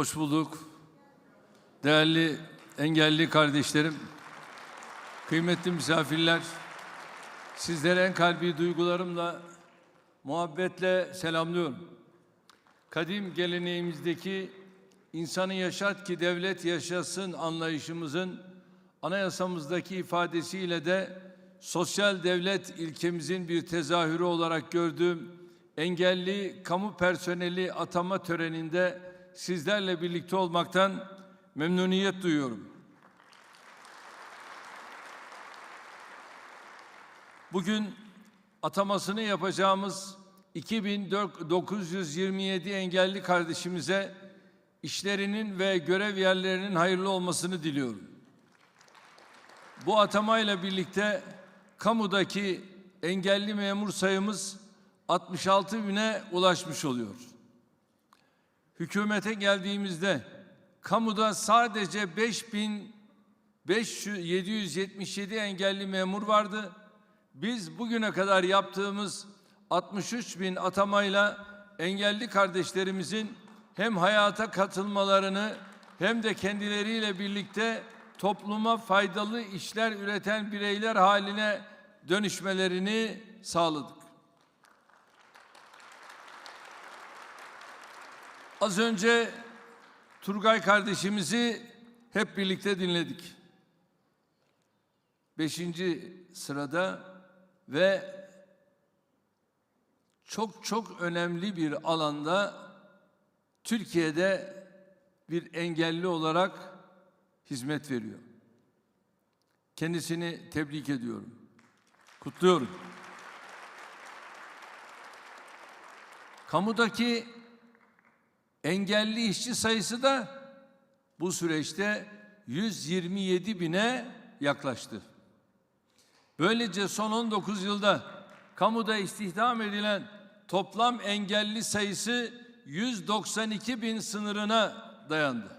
Hoş bulduk. Değerli engelli kardeşlerim, kıymetli misafirler, sizlere en kalbi duygularımla, muhabbetle selamlıyorum. Kadim geleneğimizdeki insanı yaşat ki devlet yaşasın anlayışımızın anayasamızdaki ifadesiyle de sosyal devlet ilkemizin bir tezahürü olarak gördüğüm engelli kamu personeli atama töreninde sizlerle birlikte olmaktan memnuniyet duyuyorum. Bugün atamasını yapacağımız 2927 engelli kardeşimize işlerinin ve görev yerlerinin hayırlı olmasını diliyorum. Bu atamayla birlikte kamudaki engelli memur sayımız 66 bine ulaşmış oluyor. Hükümete geldiğimizde kamuda sadece 5777 engelli memur vardı. Biz bugüne kadar yaptığımız 63 bin atamayla engelli kardeşlerimizin hem hayata katılmalarını hem de kendileriyle birlikte topluma faydalı işler üreten bireyler haline dönüşmelerini sağladık. Az önce Turgay kardeşimizi hep birlikte dinledik. Beşinci sırada ve çok çok önemli bir alanda Türkiye'de bir engelli olarak hizmet veriyor. Kendisini tebrik ediyorum. Kutluyorum. Kamudaki engelli işçi sayısı da bu süreçte 127 bine yaklaştı. Böylece son 19 yılda kamuda istihdam edilen toplam engelli sayısı 192 bin sınırına dayandı.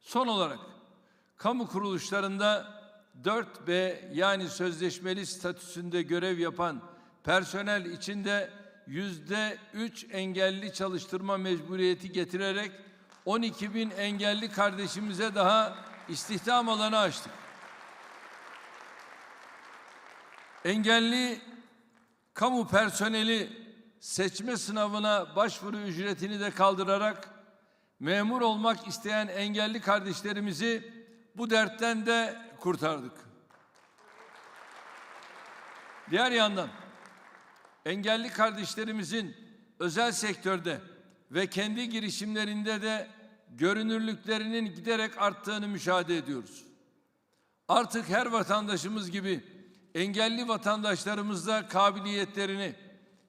Son olarak kamu kuruluşlarında 4B yani sözleşmeli statüsünde görev yapan personel içinde yüzde üç engelli çalıştırma mecburiyeti getirerek 12 bin engelli kardeşimize daha istihdam alanı açtık. Engelli kamu personeli seçme sınavına başvuru ücretini de kaldırarak memur olmak isteyen engelli kardeşlerimizi bu dertten de kurtardık. Diğer yandan engelli kardeşlerimizin özel sektörde ve kendi girişimlerinde de görünürlüklerinin giderek arttığını müşahede ediyoruz. Artık her vatandaşımız gibi engelli vatandaşlarımız da kabiliyetlerini,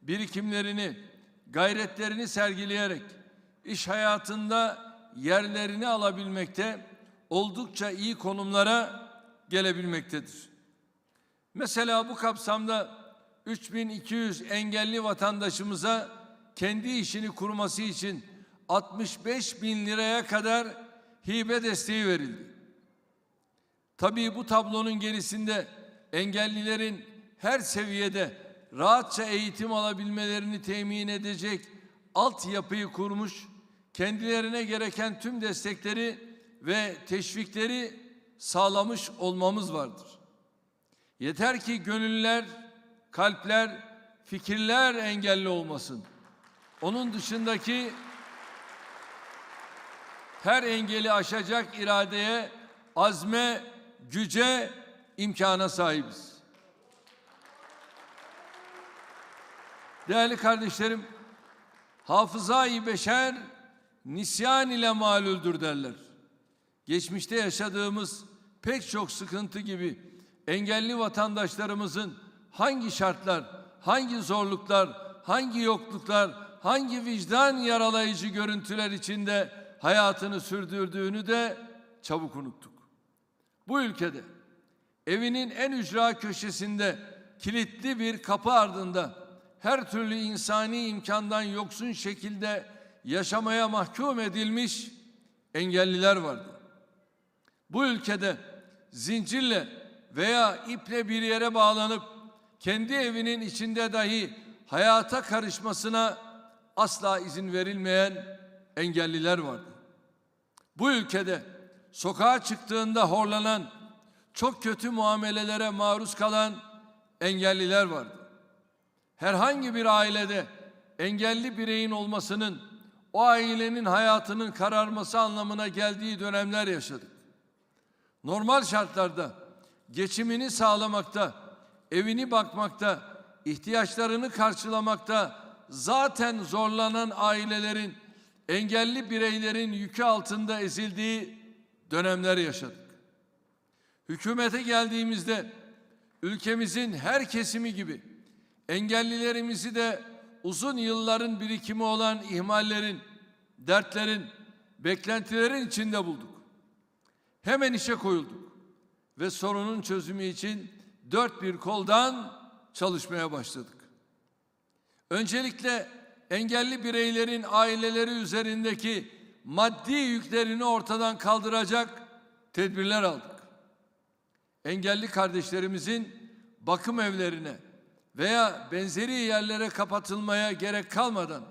birikimlerini, gayretlerini sergileyerek iş hayatında yerlerini alabilmekte, oldukça iyi konumlara gelebilmektedir. Mesela bu kapsamda 3200 engelli vatandaşımıza kendi işini kurması için 65 bin liraya kadar hibe desteği verildi. Tabii bu tablonun gerisinde engellilerin her seviyede rahatça eğitim alabilmelerini temin edecek altyapıyı kurmuş, kendilerine gereken tüm destekleri ve teşvikleri sağlamış olmamız vardır. Yeter ki gönüller, kalpler, fikirler engelli olmasın. Onun dışındaki her engeli aşacak iradeye, azme, güce, imkana sahibiz. Değerli kardeşlerim, hafızayı beşer nisyan ile malüldür derler. Geçmişte yaşadığımız pek çok sıkıntı gibi engelli vatandaşlarımızın hangi şartlar, hangi zorluklar, hangi yokluklar, hangi vicdan yaralayıcı görüntüler içinde hayatını sürdürdüğünü de çabuk unuttuk. Bu ülkede evinin en ücra köşesinde kilitli bir kapı ardında her türlü insani imkandan yoksun şekilde yaşamaya mahkum edilmiş engelliler vardı. Bu ülkede zincirle veya iple bir yere bağlanıp kendi evinin içinde dahi hayata karışmasına asla izin verilmeyen engelliler vardı. Bu ülkede sokağa çıktığında horlanan, çok kötü muamelelere maruz kalan engelliler vardı. Herhangi bir ailede engelli bireyin olmasının o ailenin hayatının kararması anlamına geldiği dönemler yaşadık. Normal şartlarda geçimini sağlamakta, evini bakmakta, ihtiyaçlarını karşılamakta zaten zorlanan ailelerin, engelli bireylerin yükü altında ezildiği dönemler yaşadık. Hükümete geldiğimizde ülkemizin her kesimi gibi engellilerimizi de uzun yılların birikimi olan ihmallerin, dertlerin, beklentilerin içinde bulduk. Hemen işe koyulduk ve sorunun çözümü için dört bir koldan çalışmaya başladık. Öncelikle engelli bireylerin aileleri üzerindeki maddi yüklerini ortadan kaldıracak tedbirler aldık. Engelli kardeşlerimizin bakım evlerine veya benzeri yerlere kapatılmaya gerek kalmadan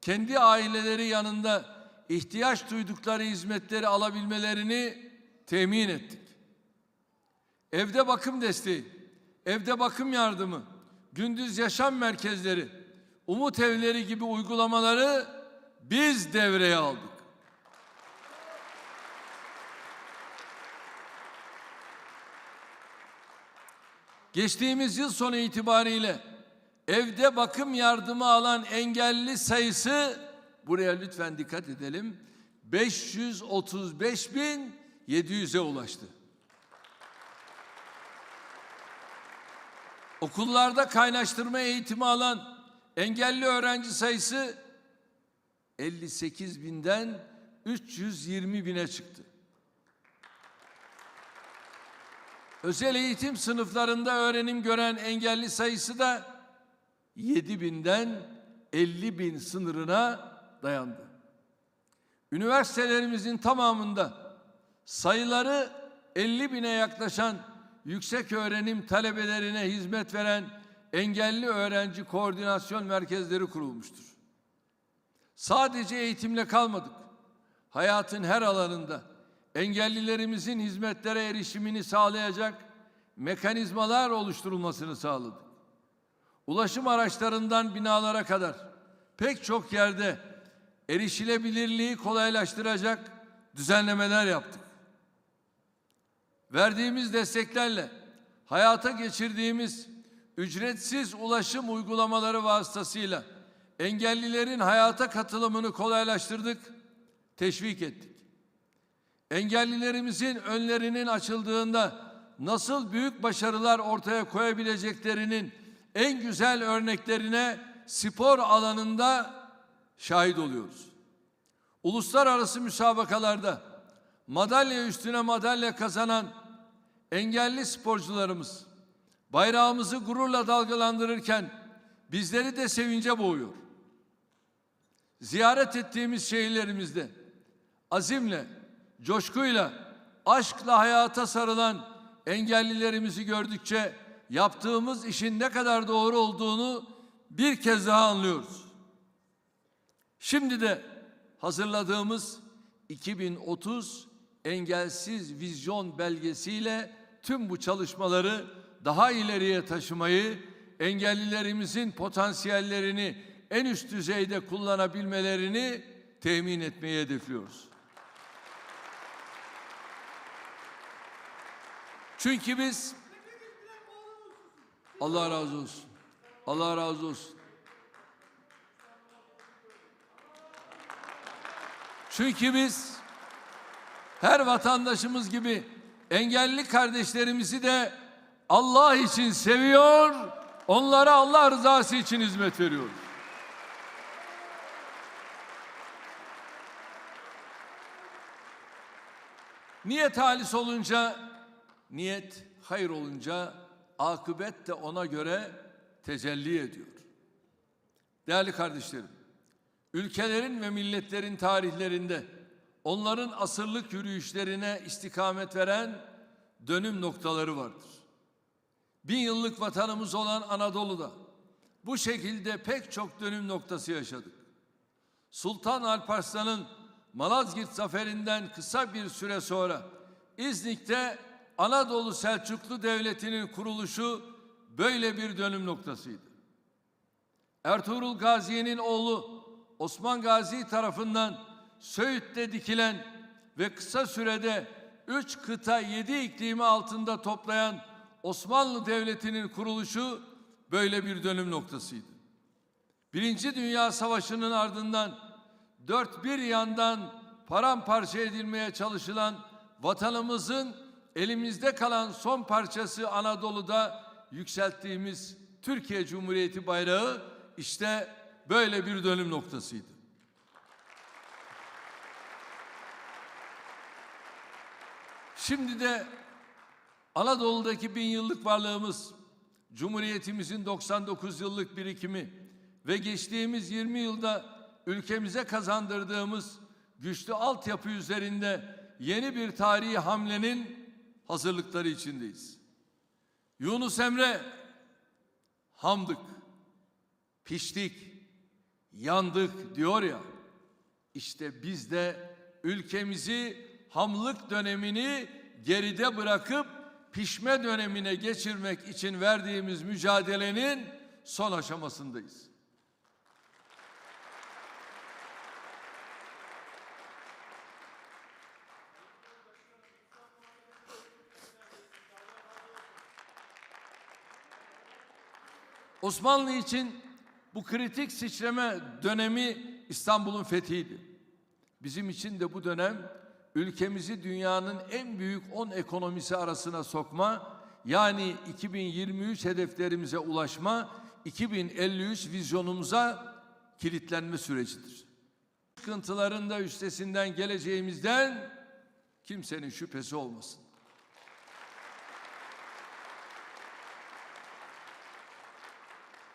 kendi aileleri yanında ihtiyaç duydukları hizmetleri alabilmelerini temin ettik. Evde bakım desteği, evde bakım yardımı, gündüz yaşam merkezleri, umut evleri gibi uygulamaları biz devreye aldık. Geçtiğimiz yıl sonu itibariyle evde bakım yardımı alan engelli sayısı buraya lütfen dikkat edelim 535.700'e ulaştı. Okullarda kaynaştırma eğitimi alan engelli öğrenci sayısı 58 binden 320 bine çıktı. Özel eğitim sınıflarında öğrenim gören engelli sayısı da 7 binden 50 bin sınırına dayandı. Üniversitelerimizin tamamında sayıları 50 bine yaklaşan yüksek öğrenim talebelerine hizmet veren engelli öğrenci koordinasyon merkezleri kurulmuştur. Sadece eğitimle kalmadık. Hayatın her alanında engellilerimizin hizmetlere erişimini sağlayacak mekanizmalar oluşturulmasını sağladık. Ulaşım araçlarından binalara kadar pek çok yerde erişilebilirliği kolaylaştıracak düzenlemeler yaptık. Verdiğimiz desteklerle hayata geçirdiğimiz ücretsiz ulaşım uygulamaları vasıtasıyla engellilerin hayata katılımını kolaylaştırdık, teşvik ettik. Engellilerimizin önlerinin açıldığında nasıl büyük başarılar ortaya koyabileceklerinin en güzel örneklerine spor alanında şahit oluyoruz. Uluslararası müsabakalarda madalya üstüne madalya kazanan engelli sporcularımız bayrağımızı gururla dalgalandırırken bizleri de sevince boğuyor. Ziyaret ettiğimiz şehirlerimizde azimle, coşkuyla, aşkla hayata sarılan engellilerimizi gördükçe yaptığımız işin ne kadar doğru olduğunu bir kez daha anlıyoruz. Şimdi de hazırladığımız 2030 engelsiz vizyon belgesiyle tüm bu çalışmaları daha ileriye taşımayı, engellilerimizin potansiyellerini en üst düzeyde kullanabilmelerini temin etmeyi hedefliyoruz. Çünkü biz Allah razı olsun. Allah razı olsun. Çünkü biz her vatandaşımız gibi engelli kardeşlerimizi de Allah için seviyor, onlara Allah rızası için hizmet veriyoruz. Niyet halis olunca, niyet hayır olunca akıbet de ona göre tecelli ediyor. Değerli kardeşlerim, ülkelerin ve milletlerin tarihlerinde onların asırlık yürüyüşlerine istikamet veren dönüm noktaları vardır. Bin yıllık vatanımız olan Anadolu'da bu şekilde pek çok dönüm noktası yaşadık. Sultan Alparslan'ın Malazgirt zaferinden kısa bir süre sonra İznik'te Anadolu Selçuklu Devleti'nin kuruluşu böyle bir dönüm noktasıydı. Ertuğrul Gazi'nin oğlu Osman Gazi tarafından Söğüt'te dikilen ve kısa sürede üç kıta yedi iklimi altında toplayan Osmanlı Devleti'nin kuruluşu böyle bir dönüm noktasıydı. Birinci Dünya Savaşı'nın ardından dört bir yandan paramparça edilmeye çalışılan vatanımızın elimizde kalan son parçası Anadolu'da yükselttiğimiz Türkiye Cumhuriyeti bayrağı işte böyle bir dönüm noktasıydı. Şimdi de Anadolu'daki bin yıllık varlığımız, Cumhuriyetimizin 99 yıllık birikimi ve geçtiğimiz 20 yılda ülkemize kazandırdığımız güçlü altyapı üzerinde yeni bir tarihi hamlenin hazırlıkları içindeyiz. Yunus Emre, hamdık, piştik, yandık diyor ya, işte biz de ülkemizi hamlık dönemini geride bırakıp pişme dönemine geçirmek için verdiğimiz mücadelenin son aşamasındayız. Osmanlı için bu kritik sıçrama dönemi İstanbul'un fethiydi. Bizim için de bu dönem ülkemizi dünyanın en büyük 10 ekonomisi arasına sokma, yani 2023 hedeflerimize ulaşma, 2053 vizyonumuza kilitlenme sürecidir. Sıkıntıların da üstesinden geleceğimizden kimsenin şüphesi olmasın.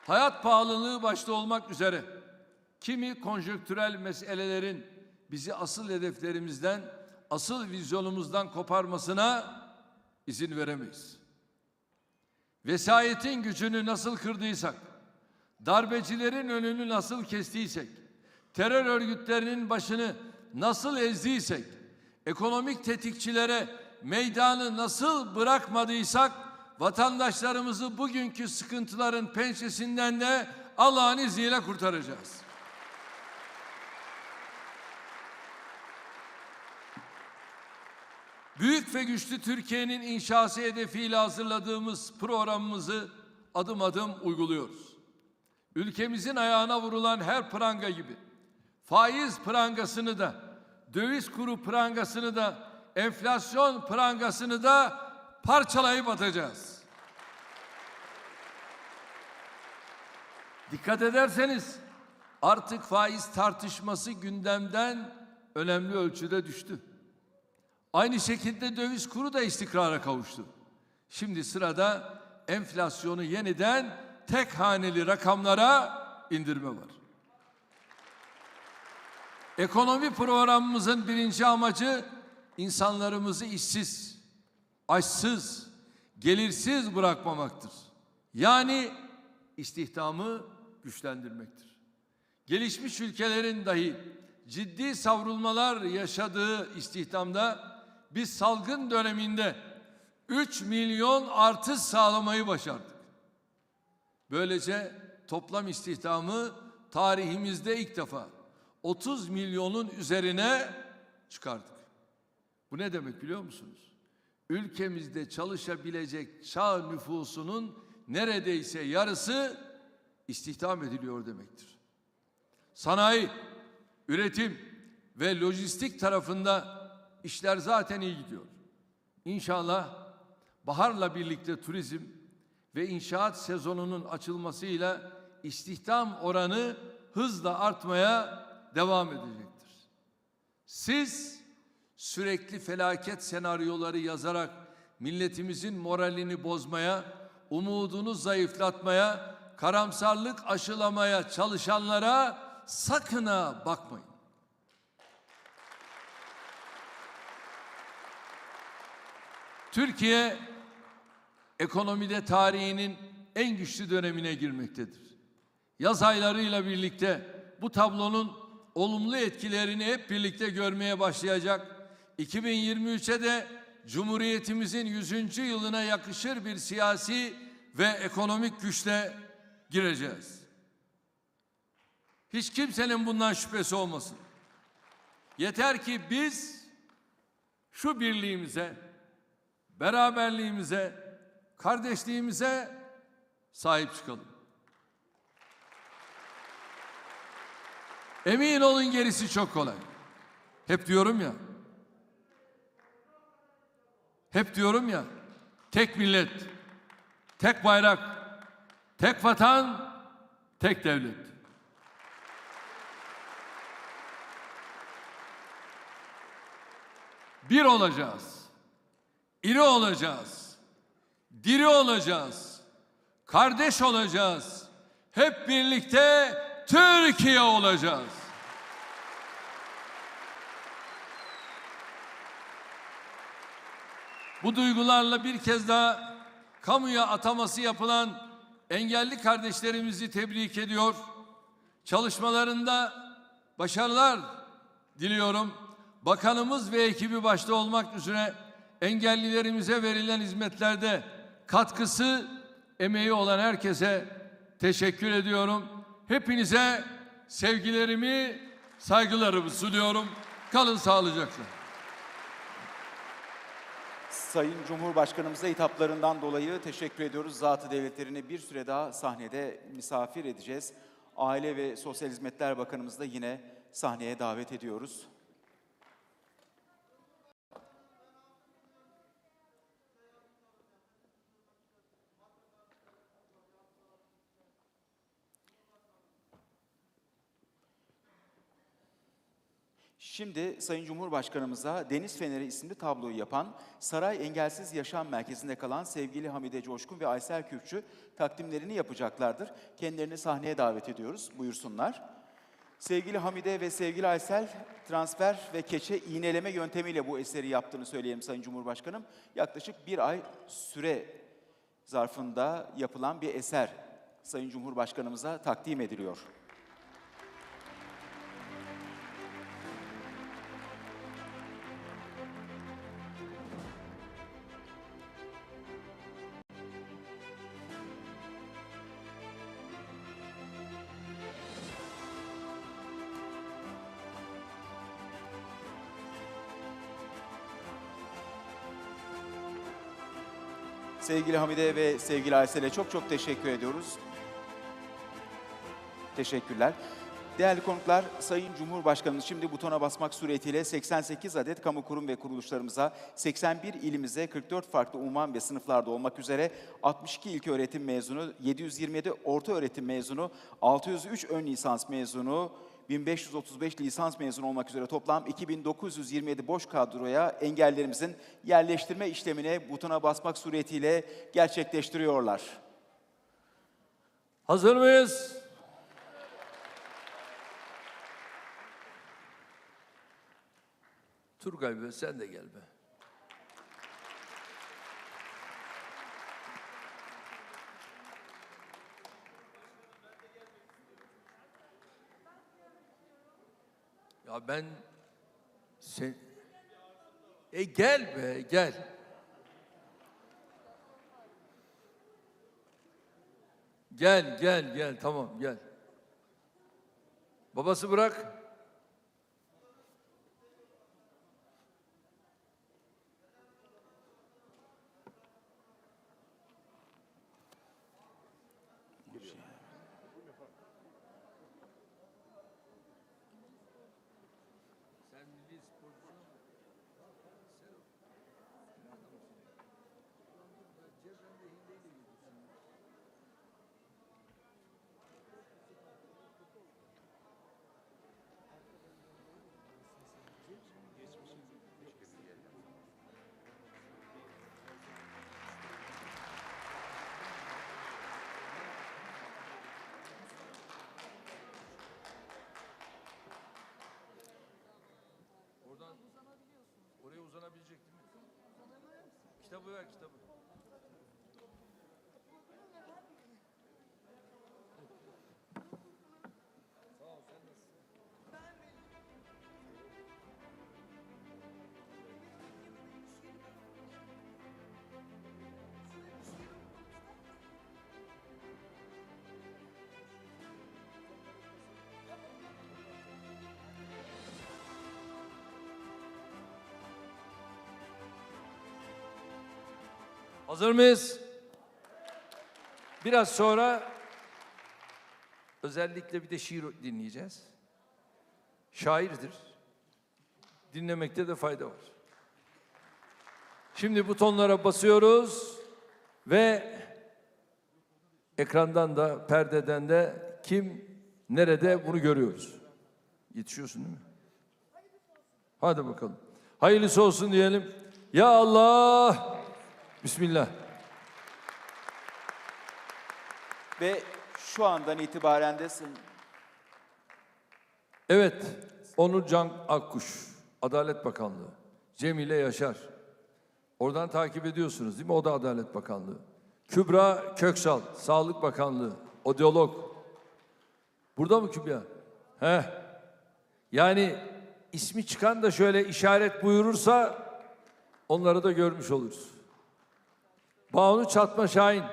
Hayat pahalılığı başta olmak üzere kimi konjöktürel meselelerin bizi asıl hedeflerimizden, asıl vizyonumuzdan koparmasına izin veremeyiz. Vesayetin gücünü nasıl kırdıysak, darbecilerin önünü nasıl kestiysek, terör örgütlerinin başını nasıl ezdiysek, ekonomik tetikçilere meydanı nasıl bırakmadıysak, vatandaşlarımızı bugünkü sıkıntıların pençesinden de Allah'ın izniyle kurtaracağız. Büyük ve güçlü Türkiye'nin inşası hedefiyle hazırladığımız programımızı adım adım uyguluyoruz. Ülkemizin ayağına vurulan her pranga gibi faiz prangasını da, döviz kuru prangasını da, enflasyon prangasını da parçalayıp atacağız. Dikkat ederseniz artık faiz tartışması gündemden önemli ölçüde düştü. Aynı şekilde döviz kuru da istikrara kavuştu. Şimdi sırada enflasyonu yeniden tek haneli rakamlara indirme var. Ekonomi programımızın birinci amacı insanlarımızı işsiz, açsız, gelirsiz bırakmamaktır. Yani istihdamı güçlendirmektir. Gelişmiş ülkelerin dahi ciddi savrulmalar yaşadığı istihdamda biz salgın döneminde 3 milyon artış sağlamayı başardık. Böylece toplam istihdamı tarihimizde ilk defa 30 milyonun üzerine çıkardık. Bu ne demek biliyor musunuz? Ülkemizde çalışabilecek çağ nüfusunun neredeyse yarısı istihdam ediliyor demektir. Sanayi, üretim ve lojistik tarafında işler zaten iyi gidiyor. İnşallah baharla birlikte turizm ve inşaat sezonunun açılmasıyla istihdam oranı hızla artmaya devam edecektir. Siz sürekli felaket senaryoları yazarak milletimizin moralini bozmaya, umudunu zayıflatmaya, karamsarlık aşılamaya çalışanlara sakına bakmayın. Türkiye ekonomide tarihinin en güçlü dönemine girmektedir. Yaz aylarıyla birlikte bu tablonun olumlu etkilerini hep birlikte görmeye başlayacak. 2023'e de Cumhuriyetimizin 100. yılına yakışır bir siyasi ve ekonomik güçle gireceğiz. Hiç kimsenin bundan şüphesi olmasın. Yeter ki biz şu birliğimize, beraberliğimize, kardeşliğimize sahip çıkalım. Emin olun gerisi çok kolay. Hep diyorum ya. Hep diyorum ya. Tek millet, tek bayrak, tek vatan, tek devlet. Bir olacağız. İri olacağız. Diri olacağız. Kardeş olacağız. Hep birlikte Türkiye olacağız. Bu duygularla bir kez daha kamuya ataması yapılan engelli kardeşlerimizi tebrik ediyor. Çalışmalarında başarılar diliyorum. Bakanımız ve ekibi başta olmak üzere engellilerimize verilen hizmetlerde katkısı, emeği olan herkese teşekkür ediyorum. Hepinize sevgilerimi, saygılarımı sunuyorum. Kalın sağlıcakla. Sayın Cumhurbaşkanımıza hitaplarından dolayı teşekkür ediyoruz. Zatı devletlerini bir süre daha sahnede misafir edeceğiz. Aile ve Sosyal Hizmetler Bakanımızı da yine sahneye davet ediyoruz. Şimdi Sayın Cumhurbaşkanımıza Deniz Feneri isimli tabloyu yapan Saray Engelsiz Yaşam Merkezi'nde kalan sevgili Hamide Coşkun ve Aysel Kürkçü takdimlerini yapacaklardır. Kendilerini sahneye davet ediyoruz. Buyursunlar. Sevgili Hamide ve sevgili Aysel transfer ve keçe iğneleme yöntemiyle bu eseri yaptığını söyleyelim Sayın Cumhurbaşkanım. Yaklaşık bir ay süre zarfında yapılan bir eser Sayın Cumhurbaşkanımıza takdim ediliyor. Sevgili Hamide ve sevgili Aysel'e çok çok teşekkür ediyoruz. Teşekkürler. Değerli konuklar, Sayın Cumhurbaşkanımız şimdi butona basmak suretiyle 88 adet kamu kurum ve kuruluşlarımıza, 81 ilimize 44 farklı unvan ve sınıflarda olmak üzere 62 ilk öğretim mezunu, 727 orta öğretim mezunu, 603 ön lisans mezunu, 1535 lisans mezunu olmak üzere toplam 2927 boş kadroya engellerimizin yerleştirme işlemini butona basmak suretiyle gerçekleştiriyorlar. Hazır mıyız? Turgay be sen de gel be. Ya ben sen E gel be gel. Gel gel gel tamam gel. Babası bırak. Oradan oraya uzanabilecek değil mi? Kitabı ver kitabı. Hazır mıyız? Biraz sonra özellikle bir de şiir dinleyeceğiz. Şairdir. Dinlemekte de fayda var. Şimdi butonlara basıyoruz ve ekrandan da perdeden de kim nerede bunu görüyoruz. Yetişiyorsun değil mi? Hadi bakalım. Hayırlısı olsun diyelim. Ya Allah. Bismillah. Ve şu andan itibaren de sın- Evet. Onur Can Akkuş. Adalet Bakanlığı. Cemile Yaşar. Oradan takip ediyorsunuz değil mi? O da Adalet Bakanlığı. Kübra Köksal. Sağlık Bakanlığı. Odyolog. Burada mı Kübra? He. Yani ismi çıkan da şöyle işaret buyurursa onları da görmüş oluruz. Banu Çatma Şahin.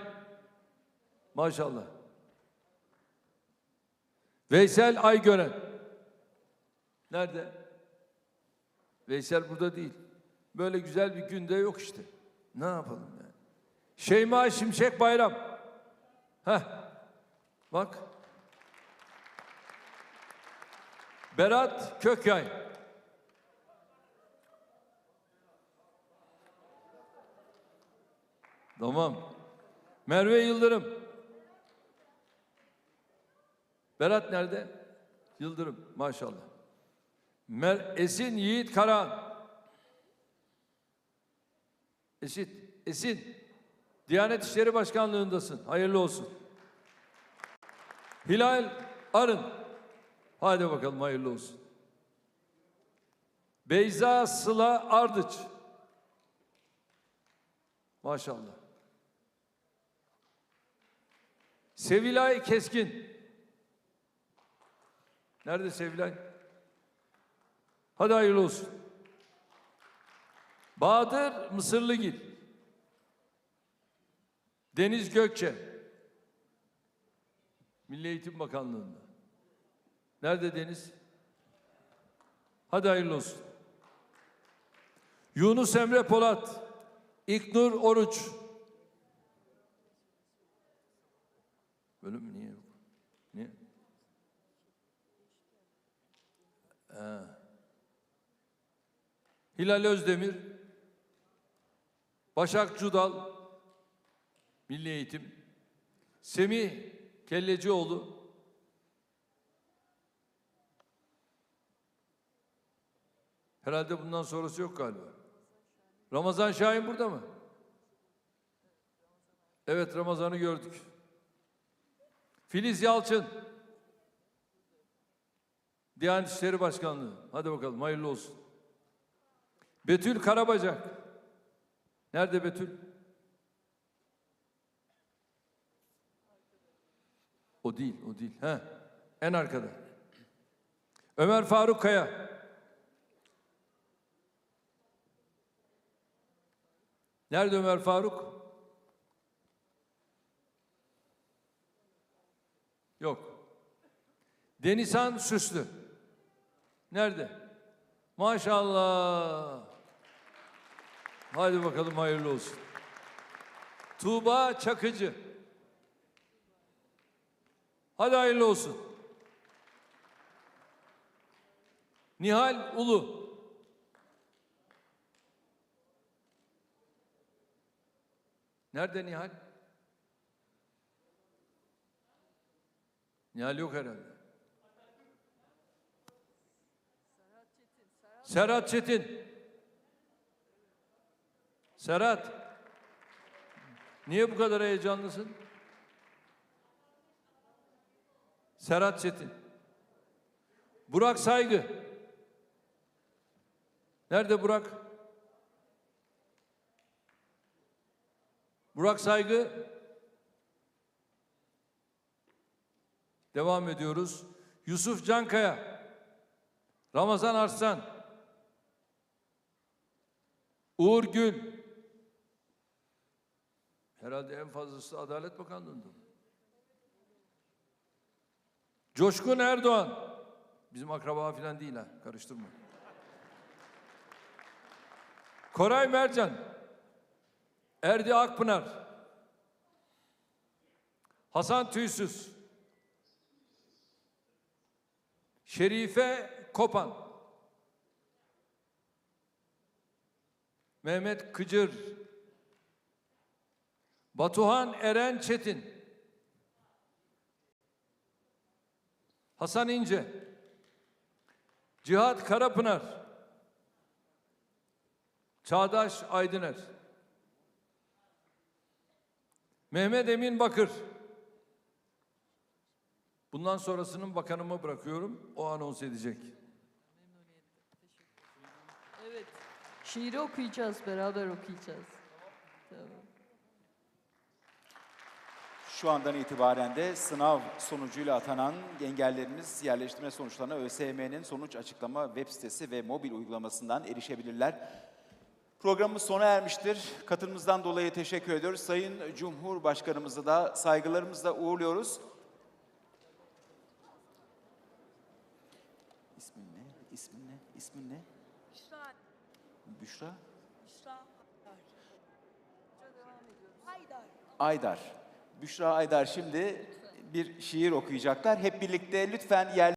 Maşallah. Veysel Aygören. Nerede? Veysel burada değil. Böyle güzel bir günde yok işte. Ne yapalım yani? Şeyma Şimşek Bayram. Heh. Bak. Berat Kökyay. Tamam. Merve Yıldırım. Berat nerede? Yıldırım maşallah. Mer Esin Yiğit Karahan. Esit, Esin. Diyanet İşleri Başkanlığındasın. Hayırlı olsun. Hilal Arın. Hadi bakalım hayırlı olsun. Beyza Sıla Ardıç. Maşallah. Sevilay Keskin. Nerede Sevilay? Hadi hayırlı olsun. Bahadır Mısırlıgil. Deniz Gökçe. Milli Eğitim Bakanlığı'nda. Nerede Deniz? Hadi hayırlı olsun. Yunus Emre Polat. İknur Oruç. Böyle mi? Niye yok? Niye? Hilal Özdemir, Başak Cudal, Milli Eğitim, Semih Kellecioğlu, herhalde bundan sonrası yok galiba. Ramazan Şahin burada mı? Evet Ramazan'ı gördük. Filiz Yalçın, Diyanet İşleri Başkanlığı. Hadi bakalım hayırlı olsun. Betül Karabacak. Nerede Betül? O değil, o değil. He. En arkada. Ömer Faruk Kaya. Nerede Ömer Faruk? Yok. Denizhan Süslü. Nerede? Maşallah. Hadi bakalım hayırlı olsun. Tuğba Çakıcı. Hadi hayırlı olsun. Nihal Ulu. Nerede Nihal? Nihal yok herhalde. Serhat Çetin. Serhat. Niye bu kadar heyecanlısın? Serhat Çetin. Burak Saygı. Nerede Burak? Burak Saygı. Devam ediyoruz. Yusuf Cankaya. Ramazan Arslan. Uğur Gül. Herhalde en fazlası Adalet Bakanlığı'nda. Coşkun Erdoğan. Bizim akraba falan değil ha. Karıştırma. Koray Mercan. Erdi Akpınar, Hasan Tüysüz, Şerife Kopan, Mehmet Kıcır, Batuhan Eren Çetin, Hasan İnce, Cihat Karapınar, Çağdaş Aydıner, Mehmet Emin Bakır. Bundan sonrasının bakanıma bırakıyorum. O anons edecek. Evet. Şiiri okuyacağız, beraber okuyacağız. Tamam. Şu andan itibaren de sınav sonucuyla atanan engellerimiz yerleştirme sonuçlarına ÖSYM'nin sonuç açıklama web sitesi ve mobil uygulamasından erişebilirler. Programımız sona ermiştir. Katılımınızdan dolayı teşekkür ediyoruz. Sayın Cumhurbaşkanımızı da saygılarımızla uğurluyoruz. İsmin ne? İsmin ne? İsmin ne? Büşra, Büşra? Büşra Haydar. Aydar. Büşra Aydar şimdi bir şiir okuyacaklar. Hep birlikte lütfen yer